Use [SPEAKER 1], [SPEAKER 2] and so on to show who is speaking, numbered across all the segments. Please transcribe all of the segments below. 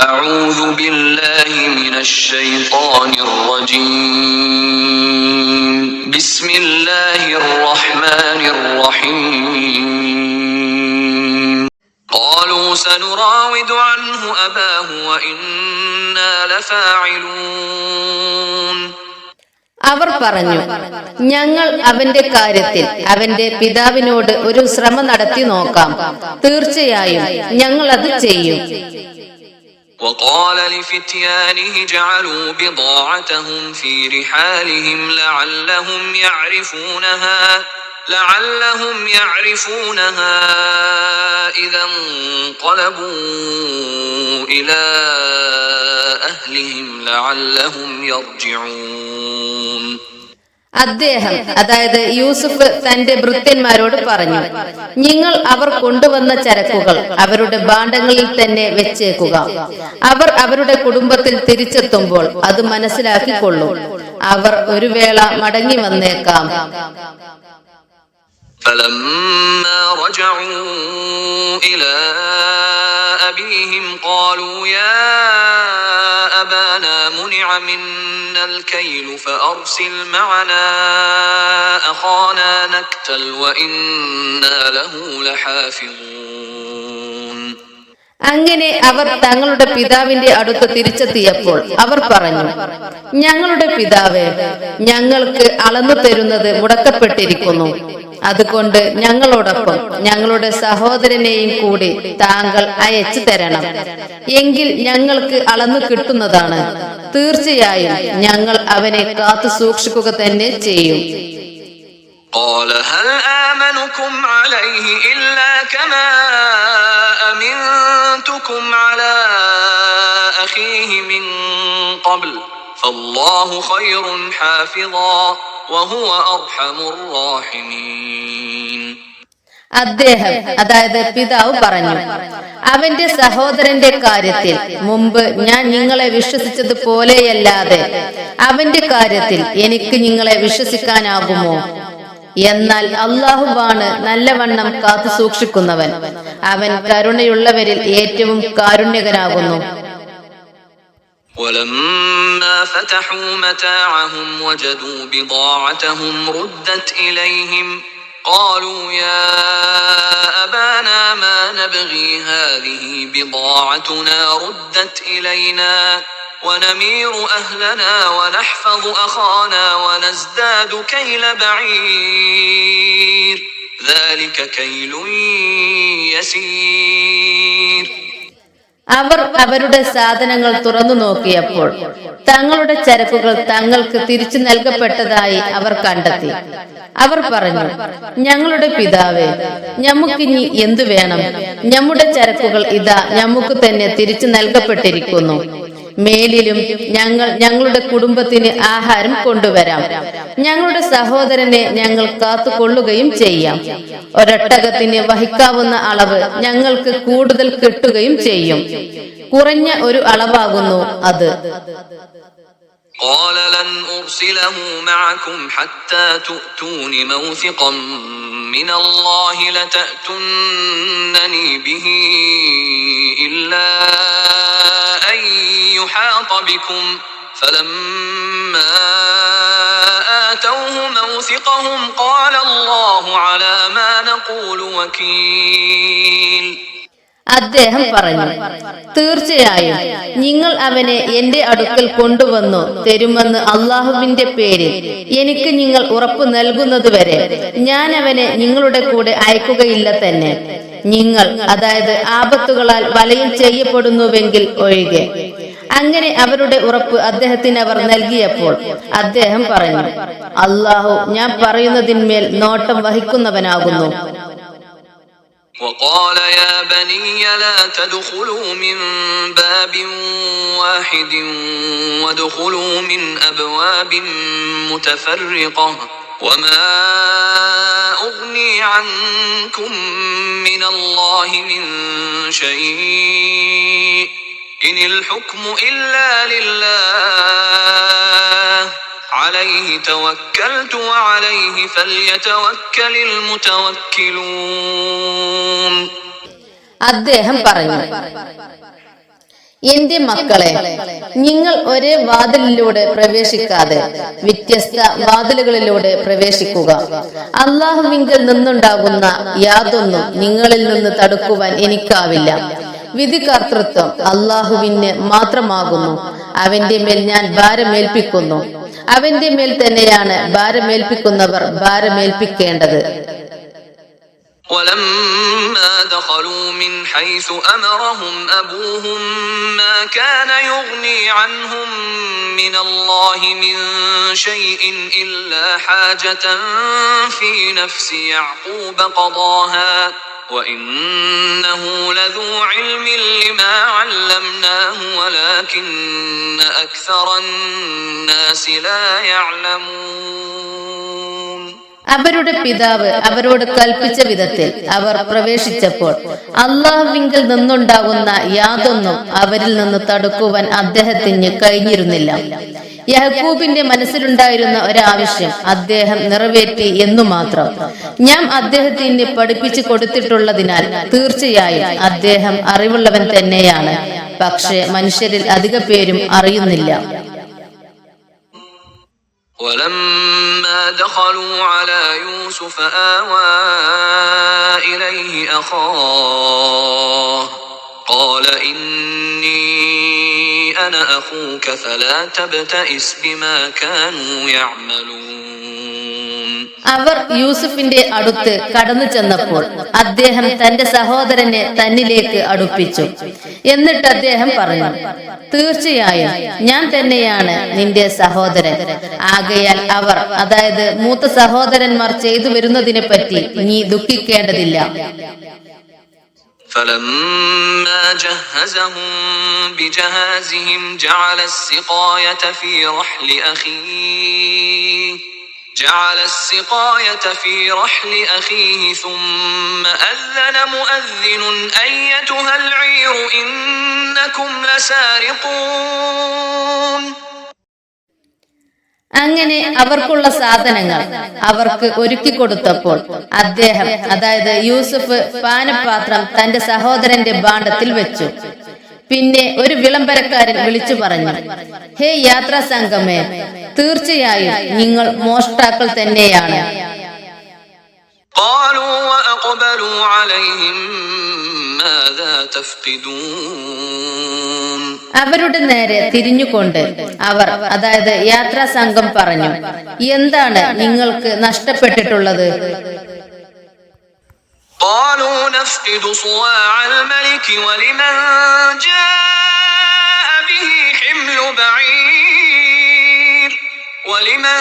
[SPEAKER 1] أعوذ بالله من الشيطان الرجيم بسم الله الرحمن الرحيم قالوا سنراود عنه أباه وإنا لفاعلون
[SPEAKER 2] അവർ പറഞ്ഞു ഞങ്ങൾ അവന്റെ കാര്യത്തിൽ അവന്റെ പിതാവിനോട് ഒരു ശ്രമം നടത്തി നോക്കാം തീർച്ചയായും ഞങ്ങൾ അത് ചെയ്യും
[SPEAKER 1] وقال لفتيانه جعلوا بضاعتهم في رحالهم لعلهم يعرفونها لعلهم يعرفونها إذا انقلبوا إلى أهلهم لعلهم يرجعون.
[SPEAKER 2] അദ്ദേഹം അതായത് യൂസുഫ് തന്റെ ഭൃത്യന്മാരോട് പറഞ്ഞു നിങ്ങൾ അവർ കൊണ്ടുവന്ന ചരക്കുകൾ അവരുടെ ഭാണ്ഡങ്ങളിൽ തന്നെ വെച്ചേക്കുക. അവർ അവരുടെ കുടുംബത്തിൽ തിരിച്ചെത്തുമ്പോൾ അത് മനസ്സിലാക്കിക്കൊള്ളൂ. അവർ ഒരു വേള മടങ്ങി വന്നേക്കാം.
[SPEAKER 1] فلما رجعوا إلى أبيهم قالوا يا أبانا منع منا الكيل فأرسل معنا أخانا نكتل وإنا له لحافظون
[SPEAKER 2] അങ്ങനെ അവർ തങ്ങളുടെ പിതാവിന്റെ അടുത്ത് തിരിച്ചെത്തിയപ്പോൾ അവർ പറഞ്ഞു ഞങ്ങളുടെ പിതാവ് ഞങ്ങൾക്ക് അളന്നു തരുന്നത് മുടക്കപ്പെട്ടിരിക്കുന്നു അതുകൊണ്ട് ഞങ്ങളോടൊപ്പം ഞങ്ങളുടെ സഹോദരനെയും കൂടി താങ്കൾ അയച്ചു തരണം എങ്കിൽ ഞങ്ങൾക്ക് അളന്നു കിട്ടുന്നതാണ് തീർച്ചയായും ഞങ്ങൾ അവനെ കാത്തു സൂക്ഷിക്കുക തന്നെ ചെയ്യും
[SPEAKER 1] قال هل آمنكم عليه إلا كما أمنتكم على أخيه من قبل فالله خير حافظا وهو أرحم الراحمين
[SPEAKER 2] അദ്ദേഹം അതായത് പിതാവ് പറഞ്ഞു അവന്റെ സഹോദരന്റെ കാര്യത്തിൽ മുമ്പ് ഞാൻ നിങ്ങളെ വിശ്വസിച്ചതുപോലെയല്ലാതെ അവന്റെ കാര്യത്തിൽ എനിക്ക് നിങ്ങളെ വിശ്വസിക്കാനാകുമോ എന്നാൽ അള്ളാഹുവാണ് നല്ലവണ്ണം കാത്തു സൂക്ഷിക്കുന്നവൻ അവൻ കരുണയുള്ളവരിൽ ഏറ്റവും കാരുണ്യകനാകുന്നു
[SPEAKER 1] ولما فتحوا متاعهم وجدوا بضاعتهم ردت إليهم قالوا يا أبانا ما نبغي هذه بضاعتنا ردت إلينا ونمير أهلنا ونحفظ أخانا ونزداد كيل بعير. ذلك كيل يسير.
[SPEAKER 2] അവർ അവരുടെ സാധനങ്ങൾ തുറന്നു നോക്കിയപ്പോൾ തങ്ങളുടെ ചരക്കുകൾ തങ്ങൾക്ക് തിരിച്ചു നൽകപ്പെട്ടതായി അവർ കണ്ടെത്തി. അവർ പറഞ്ഞു ഞങ്ങളുടെ പിതാവേ ഞമ്മുക്കിനി എന്തു വേണം? ഞമ്മുടെ ചരക്കുകൾ ഇതാ ഞമ്മുക്ക് തന്നെ തിരിച്ചു നൽകപ്പെട്ടിരിക്കുന്നു. മേലിലും ഞങ്ങൾ ഞങ്ങളുടെ കുടുംബത്തിന് ആഹാരം കൊണ്ടുവരാം ഞങ്ങളുടെ സഹോദരനെ ഞങ്ങൾ കാത്തുകൊള്ളുകയും ചെയ്യാം ഒരൊട്ടകത്തിന് വഹിക്കാവുന്ന അളവ് ഞങ്ങൾക്ക് കൂടുതൽ കിട്ടുകയും ചെയ്യും കുറഞ്ഞ ഒരു അളവാകുന്നു അത്
[SPEAKER 1] قال لن أرسله معكم حتى تؤتون موثقا من الله لتأتنني به إلا أن يحاط بكم فلما آتوه موثقهم قال الله على ما نقول وكيل
[SPEAKER 2] അദ്ദേഹം പറഞ്ഞു തീർച്ചയായും നിങ്ങൾ അവനെ എന്റെ അടുക്കൽ കൊണ്ടുവന്നു തരുമെന്ന് അള്ളാഹുവിന്റെ പേരിൽ എനിക്ക് നിങ്ങൾ ഉറപ്പു നൽകുന്നതുവരെ ഞാൻ അവനെ നിങ്ങളുടെ കൂടെ അയക്കുകയില്ല തന്നെ നിങ്ങൾ അതായത് ആപത്തുകളാൽ വലയിൽ ചെയ്യപ്പെടുന്നുവെങ്കിൽ ഒഴികെ അങ്ങനെ അവരുടെ ഉറപ്പ് അദ്ദേഹത്തിന് അവർ നൽകിയപ്പോൾ അദ്ദേഹം പറഞ്ഞു അള്ളാഹു ഞാൻ പറയുന്നതിന്മേൽ നോട്ടം വഹിക്കുന്നവനാകുന്നു
[SPEAKER 1] وقال يا بني لا تدخلوا من باب واحد وادخلوا من ابواب متفرقه وما اغني عنكم من الله من شيء ان الحكم الا لله عليه توكلت وعليه فليتوكل المتوكلون
[SPEAKER 2] അദ്ദേഹം പറഞ്ഞു എന്റെ മക്കളെ നിങ്ങൾ ഒരേ വാതിലിലൂടെ പ്രവേശിക്കാതെ വ്യത്യസ്ത വാതിലുകളിലൂടെ പ്രവേശിക്കുക. അള്ളാഹുവിങ്കിൽ നിന്നുണ്ടാകുന്ന യാതൊന്നും നിങ്ങളിൽ നിന്ന് തടുക്കുവാൻ എനിക്കാവില്ല. വിധികർത്തൃത്വം അള്ളാഹുവിന് മാത്രമാകുന്നു. അവന്റെ മേൽ ഞാൻ ഭാരമേൽപ്പിക്കുന്നു. അവന്റെ മേൽ തന്നെയാണ് ഭാരമേൽപ്പിക്കുന്നവർ ഭാരമേൽപ്പിക്കേണ്ടത്.
[SPEAKER 1] ولما دخلوا من حيث أمرهم أبوهم ما كان يغني عنهم من الله من شيء إلا حاجة في نفس يعقوب قضاها وإنه لذو علم لما علمناه ولكن أكثر الناس لا يعلمون
[SPEAKER 2] അവരുടെ പിതാവ് അവരോട് കൽപ്പിച്ച വിധത്തിൽ അവർ പ്രവേശിച്ചപ്പോൾ അള്ളാഹുവിങ്കിൽ നിന്നുണ്ടാകുന്ന യാതൊന്നും അവരിൽ നിന്ന് തടുക്കുവാൻ അദ്ദേഹത്തിന് കഴിഞ്ഞിരുന്നില്ല. യഹക്കൂബിന്റെ മനസ്സിലുണ്ടായിരുന്ന ഒരാവശ്യം അദ്ദേഹം നിറവേറ്റി എന്നു മാത്രം. ഞാൻ അദ്ദേഹത്തിന് പഠിപ്പിച്ചു കൊടുത്തിട്ടുള്ളതിനാൽ തീർച്ചയായും അദ്ദേഹം അറിവുള്ളവൻ തന്നെയാണ്. പക്ഷേ മനുഷ്യരിൽ അധിക പേരും അറിയുന്നില്ല.
[SPEAKER 1] ولما دخلوا على يوسف آوى إليه أخاه قال إني أنا أخوك فلا تبتئس بما كانوا يعملون.
[SPEAKER 2] അവർ യൂസുഫിന്റെ അടുത്ത് കടന്നു ചെന്നപ്പോൾ അദ്ദേഹം തന്റെ സഹോദരനെ തന്നിലേക്ക് അടുപ്പിച്ചു എന്നിട്ട് അദ്ദേഹം പറഞ്ഞു തീർച്ചയായും ഞാൻ തന്നെയാണ് നിന്റെ സഹോദരൻ ആകയാൽ അവർ അതായത് മൂത്ത സഹോദരന്മാർ ചെയ്തു വരുന്നതിനെ പറ്റി നീ ദുഃഖിക്കേണ്ടതില്ല
[SPEAKER 1] فلما جهزهم بجهازهم جعل السقاية في رحل أخيه جعل السقاية في رحل أخيه ثم أذن مؤذن أيتها العير إنكم لسارقون
[SPEAKER 2] അങ്ങനെ അവർക്കുള്ള സാധനങ്ങൾ അവർക്ക് ഒരുക്കി കൊടുത്തപ്പോൾ അദ്ദേഹം അതായത് യൂസുഫ് പാനപാത്രം തന്റെ സഹോദരന്റെ ഭാണ്ഡത്തിൽ വെച്ചു പിന്നെ ഒരു വിളംബരക്കാരൻ വിളിച്ചു പറഞ്ഞു ഹേ യാത്രാ സംഘമേ തീർച്ചയായും നിങ്ങൾ മോഷ്ടാക്കൾ തന്നെയാണ്. അവരുടെ നേരെ തിരിഞ്ഞുകൊണ്ട് അവർ അതായത് യാത്രാ സംഘം പറഞ്ഞു എന്താണ് നിങ്ങൾക്ക് നഷ്ടപ്പെട്ടിട്ടുള്ളത്?
[SPEAKER 1] قالوا نفقد صواع الملك ولمن جاء به حمل بعير ولمن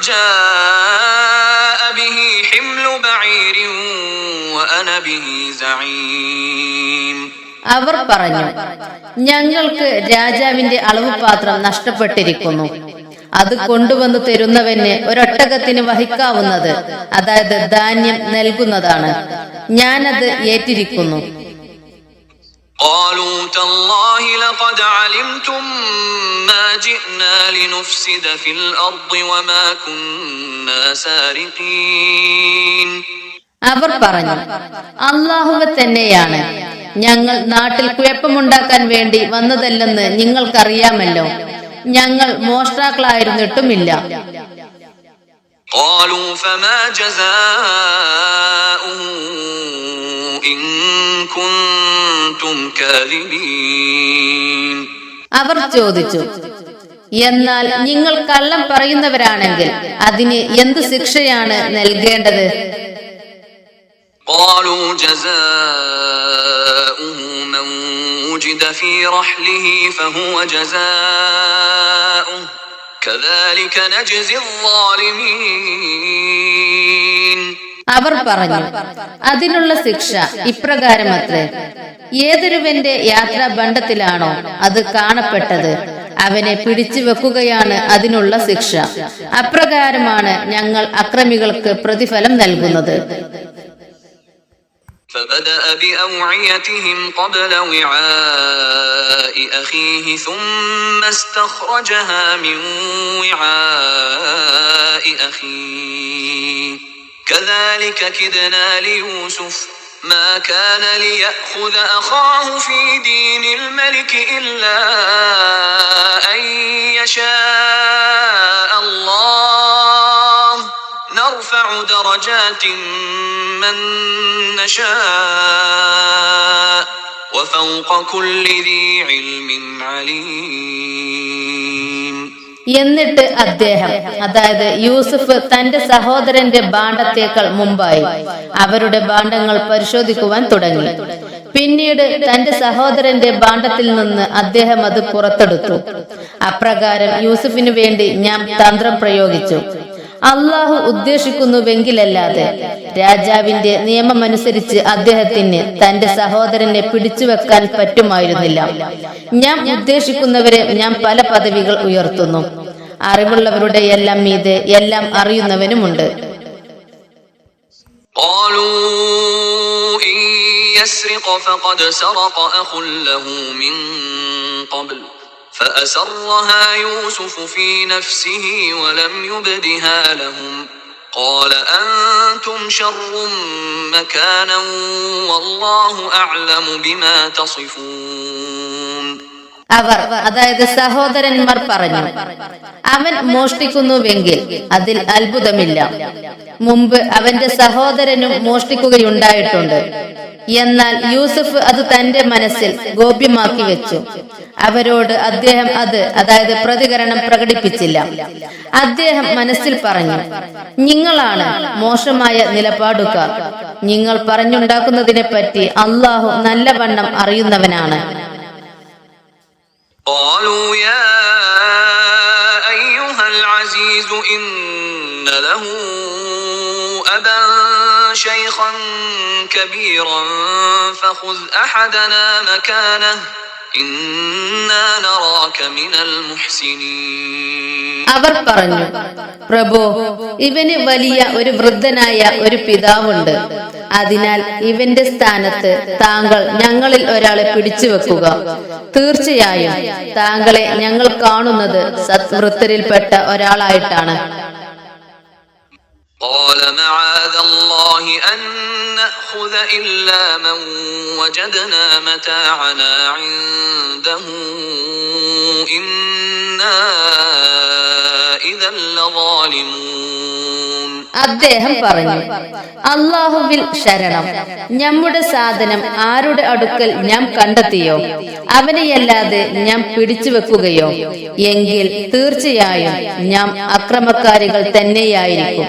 [SPEAKER 1] جاء به حمل بعير وأنا به زعيم
[SPEAKER 2] അവർ പറഞ്ഞു ഞങ്ങൾക്ക് രാജാവിന്റെ അളവ് പാത്രം നഷ്ടപ്പെട്ടിരിക്കുന്നു അത് കൊണ്ടുവന്ന് തരുന്നവന് ഒരൊട്ടകത്തിന് വഹിക്കാവുന്നത് അതായത് ധാന്യം നൽകുന്നതാണ് ഞാനത് ഏറ്റിരിക്കുന്നു
[SPEAKER 1] قالوا تالله لقد علمتم ما جئنا لنفسد في الأرض وما كنا سارقين
[SPEAKER 2] അവർ പറഞ്ഞു അള്ളാഹുവെ തന്നെയാണ് ഞങ്ങൾ നാട്ടിൽ കുഴപ്പമുണ്ടാക്കാൻ വേണ്ടി വന്നതല്ലെന്ന് നിങ്ങൾക്കറിയാമല്ലോ ഞങ്ങൾ മോഷ്ടാക്കളായിരുന്നിട്ടുമില്ല
[SPEAKER 1] قالوا فما جزاؤه إن كنتم كاذبين
[SPEAKER 2] അവർ ചോദിച്ചു എന്നാൽ നിങ്ങൾ കള്ളം പറയുന്നവരാണെങ്കിൽ അതിന് എന്ത് ശിക്ഷയാണ് നൽകേണ്ടത്
[SPEAKER 1] قالوا جزاؤه من وجد في رحله فهو جزاؤه كذلك نجزي الظالمين
[SPEAKER 2] അവർ പറഞ്ഞു അതിനുള്ള ശിക്ഷ ഇപ്രകാരമത്രേ. ഏതൊരുവന്റെ യാത്രാ ബണ്ടത്തിലാണോ അത് കാണപ്പെട്ടത് അവനെ പിടിച്ചു വെക്കുകയാണ് അതിനുള്ള ശിക്ഷ. അപ്രകാരമാണ് ഞങ്ങൾ അക്രമികൾക്ക് പ്രതിഫലം നൽകുന്നത്.
[SPEAKER 1] فبدأ بأوعيتهم قبل وعاء أخيه ثم استخرجها من وعاء أخيه. كذلك كدنا ليوسف ما كان ليأخذ أخاه في دين الملك إلا أن يشاء الله. نرفع درجات من نشاء وفوق كل ذي علم عليم
[SPEAKER 2] എന്നിട്ട് അദ്ദേഹം അതായത് യൂസുഫ് തന്റെ സഹോദരന്റെ ബാണ്ടത്തേക്കാൾ മുമ്പായി അവരുടെ ബാണ്ടങ്ങൾ പരിശോധിക്കുവാൻ തുടങ്ങി പിന്നീട് തന്റെ സഹോദരന്റെ ബാണ്ടത്തിൽ നിന്ന് അദ്ദേഹം അത് പുറത്തെടുത്തു അപ്രകാരം യൂസുഫിനു വേണ്ടി ഞാൻ തന്ത്രം പ്രയോഗിച്ചു അള്ളാഹു ഉദ്ദേശിക്കുന്നുവെങ്കിലല്ലാതെ രാജാവിന്റെ നിയമമനുസരിച്ച് അദ്ദേഹത്തിന് തന്റെ സഹോദരനെ പിടിച്ചുവെക്കാൻ പറ്റുമായിരുന്നില്ല ഞാൻ ഉദ്ദേശിക്കുന്നവരെ ഞാൻ പല പദവികൾ ഉയർത്തുന്നു അറിവുള്ളവരുടെ എല്ലാം മീതെ എല്ലാം അറിയുന്നവനുമുണ്ട്
[SPEAKER 1] قالوا إن يسرق فقد سرق أخ له من قبل فأسرها يوسف في نفسه ولم يبدها لهم. قال أنتم شر مكانا والله أعلم بما تصفون.
[SPEAKER 2] അവർ അതായത് സഹോദരന്മാർ പറഞ്ഞു അവൻ മോഷ്ടിക്കുന്നുവെങ്കിൽ അതിൽ അത്ഭുതമില്ല. മുമ്പ് അവന്റെ സഹോദരനും മോഷ്ടിക്കുകയുണ്ടായിട്ടുണ്ട്. എന്നാൽ യൂസഫ് അത് തന്റെ മനസ്സിൽ ഗോപ്യമാക്കി വെച്ചു. അവരോട് അദ്ദേഹം അത് അതായത് പ്രതികരണം പ്രകടിപ്പിച്ചില്ല. അദ്ദേഹം മനസ്സിൽ പറഞ്ഞു നിങ്ങളാണ് മോശമായ നിലപാടുകാർ. നിങ്ങൾ പറഞ്ഞുണ്ടാക്കുന്നതിനെ പറ്റി അള്ളാഹു നല്ലവണ്ണം അറിയുന്നവനാണ്.
[SPEAKER 1] قالوا يا أيها العزيز إن له أبا شيخا كبيرا فخذ أحدنا مكانه إنا نراك من المحسنين
[SPEAKER 2] അവർ പറഞ്ഞു പ്രഭു ഇവന് വലിയ ഒരു വൃദ്ധനായ ഒരു പിതാവുണ്ട് അതിനാൽ ഇവന്റെ സ്ഥാനത്ത് താങ്കൾ ഞങ്ങളിൽ ഒരാളെ പിടിച്ചു വെക്കുക തീർച്ചയായും താങ്കളെ ഞങ്ങൾ കാണുന്നത് സത്വൃത്തരിൽപ്പെട്ട ഒരാളായിട്ടാണ്
[SPEAKER 1] قال معاذ الله أن نأخذ إلا من وجدنا متاعنا عنده إنا إذا لظالمون
[SPEAKER 2] അദ്ദേഹം പറഞ്ഞു അള്ളാഹുവിൽ ശരണം നമ്മുടെ സാധനം ആരുടെ അടുക്കൽ ഞാൻ കണ്ടെത്തിയോ അവനെയല്ലാതെ ഞാൻ പിടിച്ചു വെക്കുകയോ എങ്കിൽ തീർച്ചയായും ഞാൻ അക്രമക്കാരികൾ തന്നെയായിരിക്കും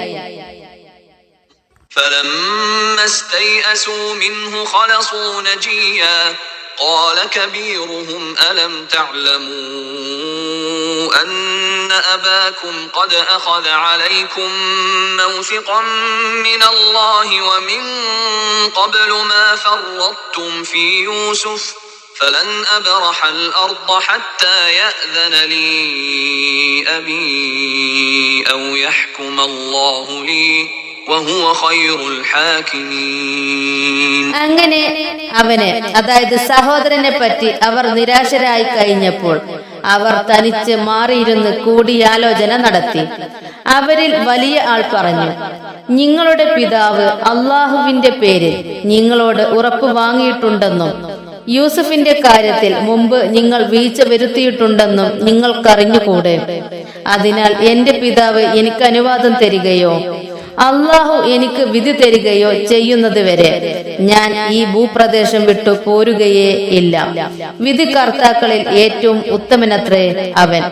[SPEAKER 1] فلما استيئسوا منه خلصوا نجيا. قال كبيرهم ألم تعلموا أن أباكم قد أخذ عليكم موثقا من الله ومن قبل ما فرطتم في يوسف؟ فلن أبرح الأرض حتى يأذن لي أبي أو يحكم الله لي.
[SPEAKER 2] അങ്ങനെ അവന് അതായത് സഹോദരനെ പറ്റി അവർ നിരാശരായി കഴിഞ്ഞപ്പോൾ അവർ തനിച്ച് മാറിയിരുന്ന് കൂടിയാലോചന നടത്തി. അവരിൽ വലിയ ആൾ പറഞ്ഞു നിങ്ങളുടെ പിതാവ് അള്ളാഹുവിന്റെ പേരിൽ നിങ്ങളോട് ഉറപ്പ് വാങ്ങിയിട്ടുണ്ടെന്നും യൂസഫിന്റെ കാര്യത്തിൽ മുമ്പ് നിങ്ങൾ വീഴ്ച വരുത്തിയിട്ടുണ്ടെന്നും നിങ്ങൾക്കറിഞ്ഞുകൂടെ? അതിനാൽ എന്റെ പിതാവ് എനിക്ക് അനുവാദം തരികയോ അള്ളാഹു എനിക്ക് വിധി തരികയോ ചെയ്യുന്നത് വരെ ഞാൻ ഈ ഭൂപ്രദേശം വിട്ടു പോരുകയേ ഇല്ല. വിധി കർത്താക്കളിൽ ഏറ്റവും ഉത്തമനത്രേ അവൻ.